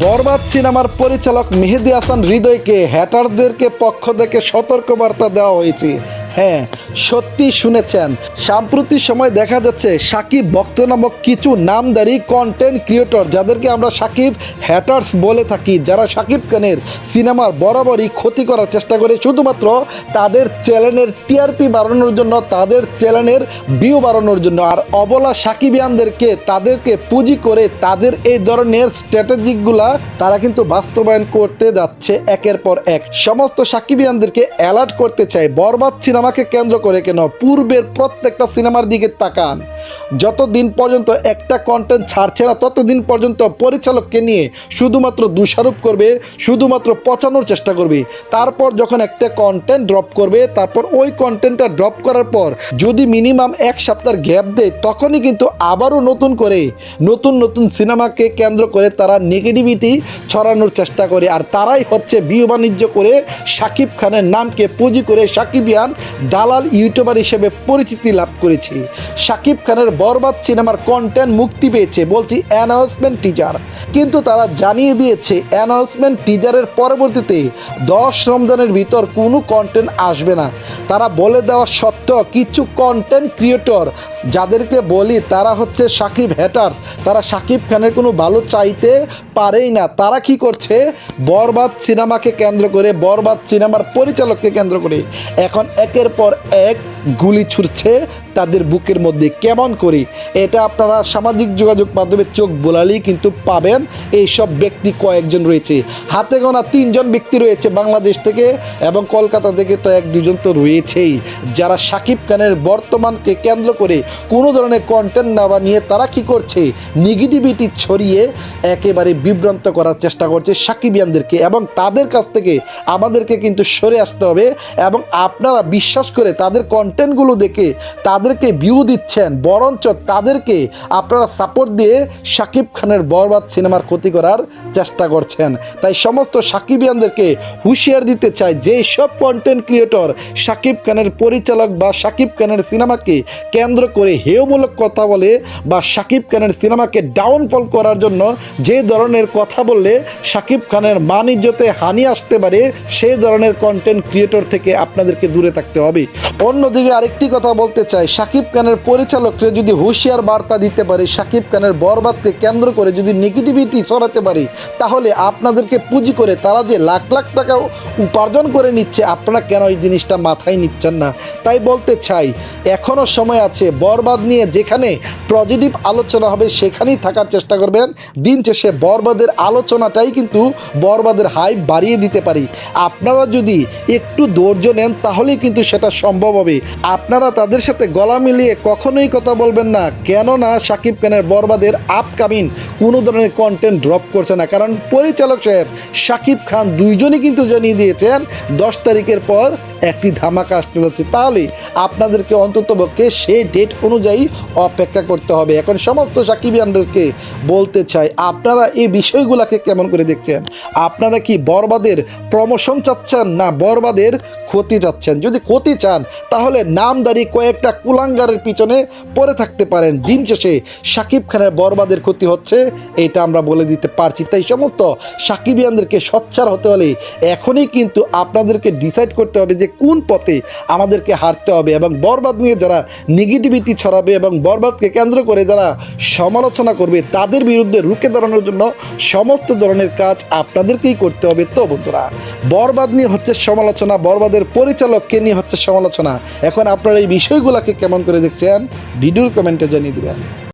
বরবাদ সিনেমার পরিচালক মেহেদি হাসান হৃদয়কে হ্যাটারদেরকে পক্ষ থেকে সতর্কবার্তা দেওয়া হয়েছে। হ্যাঁ সত্যি শুনেছেন। সাম্প্রতিক সময় দেখা যাচ্ছে সাকিব ভক্ত নামক কিছু নামদারি কন্টেন্ট ক্রিয়েটর যাদেরকে আমরা সাকিব হ্যাটার্স বলে থাকি, যারা সাকিব খানের সিনেমার বরাবরই ক্ষতি করার চেষ্টা করে, শুধুমাত্র তাদের চ্যানেলের টিআরপি বাড়ানোর জন্য, তাদের চ্যানেলের ভিউ বাড়ানোর জন্য। আর অবলা সাকিবিয়ানদেরকে, তাদেরকে পুঁজি করে তাদের এই ধরনের স্ট্র্যাটেজিকগুলা তারা কিন্তু বাস্তবায়ন করতে যাচ্ছে একের পর এক। সমস্ত সাকিবিয়ানদেরকে অ্যালার্ট করতে চাই, বরবাদ সিনেমাকে কেন্দ্র করে কেন? পূর্বের প্রত্যেকটা সিনেমার দিকে তাকান। যতদিন পর্যন্ত একটা কন্টেন্ট ছাড়ছে না, ততদিন পর্যন্ত পরিচালককে নিয়ে শুধুমাত্র দোষারোপ করবে, শুধুমাত্র পচানোর চেষ্টা করবে। তারপর যখন একটা কন্টেন্ট ড্রপ করবে, তারপর ওই কন্টেন্টটা ড্রপ করার পর যদি মিনিমাম এক সপ্তাহ গ্যাপ দেয়, তখনই কিন্তু আবারও নতুন করে, নতুন নতুন সিনেমাকে কেন্দ্র করে তারা নেগেটিভিটি ছড়ানোর চেষ্টা করে। আর তারাই হচ্ছে বিয়ে বাণিজ্য করে সাকিব খানের নামকে পুঁজি করে সাকিবিয়ান দালাল ইউটিউবার হিসেবে পরিচিতি লাভ করেছে। সাকিব খানের বরবাদ সিনেমার কন্টেন্ট মুক্তি পেয়েছে বলছি অ্যানাউন্সমেন্ট টিজার কিন্তু তারা জানিয়ে দিয়েছে অ্যানাউন্সমেন্ট টিজারের পরবর্তীতে দশ রমজানের ভিতর কোনো কন্টেন্ট আসবে না। তারা বলে দেওয়া সত্ত্বেও কিছু কন্টেন্ট ক্রিয়েটর যাদেরকে বলি তারা হচ্ছে সাকিব হ্যাটার্স তারা সাকিব খানের কোনো ভালো চাইতে পারেই না। তারা কি করছে? বরবাদ সিনেমাকে কেন্দ্র করে, বরবাদ সিনেমার পরিচালককে কেন্দ্র করে। এখন একের পর এক গুলি ছুটছে তাদের বুকের মধ্যে। কেমন করে? এটা আপনারা সামাজিক যোগাযোগ মাধ্যমে চোখ বোলালেই কিন্তু পাবেন। এই সব ব্যক্তি কয়েকজন রয়েছে। হাতে গোনা তিনজন ব্যক্তি রয়েছে বাংলাদেশ থেকে এবং কলকাতা থেকে তো এক, দুজন তো রয়েছেই। যারা সাকিব খানের বর্তমানকে কেন্দ্র করে কোনো ধরনের কন্টেন্ট না বানিয়ে তারা কি করছে? নেগেটিভিটি ছড়িয়ে একেবারে বিভ্রান্ত করার চেষ্টা করছে সাকিবিয়ানদেরকে এবং তাদের কাছ থেকে আমাদেরকে কিন্তু সরে আসতে হবে এবং আপনারা বিশ্বাস করে তাদের কন্টেন্টগুলো দেখে তাদেরকে ভিউ দিচ্ছেন, বরঞ্চ তাদেরকে আপনারা সাপোর্ট দিয়ে সাকিব খানের বরবাদ সিনেমার ক্ষতি করার চেষ্টা করছেন। তাই সমস্ত সাকিবিয়ানদেরকে হুঁশিয়ার দিতে চাই যে সব কন্টেন্ট ক্রিয়েটর সাকিব খানের পরিচালক বা সাকিব খানের সিনেমাকে কেন্দ্র করে হেয়মূলক কথা বলে বা সাকিব খানের সিনেমাকে ডাউনফল করার জন্য যে ধরনের কথা বললে সাকিব খানের মান ইজ্জতে হানি আসতে পারে সেই ধরনের কন্টেন্ট ক্রিয়েটর থেকে আপনাদেরকে দূরে থাকতে হবে। অন্যদিকে আরেকটি কথা বলতে চাই, সাকিব খানের পরিচালককে যদি হুঁশিয়ার বার্তা দিতে পারে, সাকিব খানের বরবাদকে কেন্দ্র করে যদি নেগেটিভিটি ছড়াতে পারি, তাহলে আপনাদেরকে পুঁজি করে তারা যে লাখ লাখ টাকা উপার্জন করে নিচ্ছে, আপনারা কেন এই জিনিসটা মাথায় নিচ্ছেন না? তাই বলতে চাই এখনও সময় আছে, বরবাদ নিয়ে যেখানে পজিটিভ আলোচনা হবে, সেখানেই থাকার চেষ্টা করবেন। দিন শেষে বরবাদের আলোচনাটাই কিন্তু বরবাদের হাইপ বাড়িয়ে দিতে পারি। আপনারা যদি একটু ধৈর্য নেন, তাহলেই কিন্তু সেটা সম্ভব হবে। আপনারা তাদের সাথে গলা মিলিয়ে কখনোই কথা বলবেন না। কেননা সাকিব খানের বরবাদের আপকামিং কোনো ধরনের কন্টেন্ট ড্রপ করছে না। কারণ পরিচালক সাহেব সাকিব খান দুইজনই কিন্তু জানিয়ে দিয়েছেন, দশ তারিখের পর একটি ধামাকা আসতে যাচ্ছে, তাহলে আপনাদেরকে অন্ততপক্ষে সেই ডেট অনুযায়ী অপেক্ষা করতে হবে। এখন সমস্ত সাকিবিয়ানদেরকে বলতে চাই, আপনারা এই বিষয়গুলোকে কেমন করে দেখছেন? আপনারা কি বরবাদের প্রমোশন চাচ্ছেন না বরবাদের ক্ষতি চাচ্ছেন? যদি ক্ষতি চান, তাহলে নামদারি কয়েকটা কুলাঙ্গারের পিছনে পড়ে থাকতে পারেন। দিন শেষে সাকিব খানের বরবাদের ক্ষতি হচ্ছে, এটা আমরা বলে দিতে পারছি। তাই সমস্ত সাকিবিয়ানদেরকে সচ্ছার হতে হলে এখনই কিন্তু আপনাদেরকে ডিসাইড করতে হবে যে কোন পথে আমাদেরকে হারতে হবে এবং বরবাদ নিয়ে যারা নেগেটিভিটি ছড়াবে এবং বরবাদকে কেন্দ্র করে যারা সমালোচনা করবে, তাদের বিরুদ্ধে রুখে দাঁড়ানোর জন্য সমস্ত ধরনের কাজ আপনাদেরকেই করতে হবে। তো বন্ধুরা, বরবাদ নিয়ে হচ্ছে সমালোচনা, বরবাদের পরিচালককে নিয়ে হচ্ছে সমালোচনা। এখন আপনারা এই বিষয়গুলোকে কেমন করে দেখছেন, ভিডিওর কমেন্টে জানিয়ে দেবেন।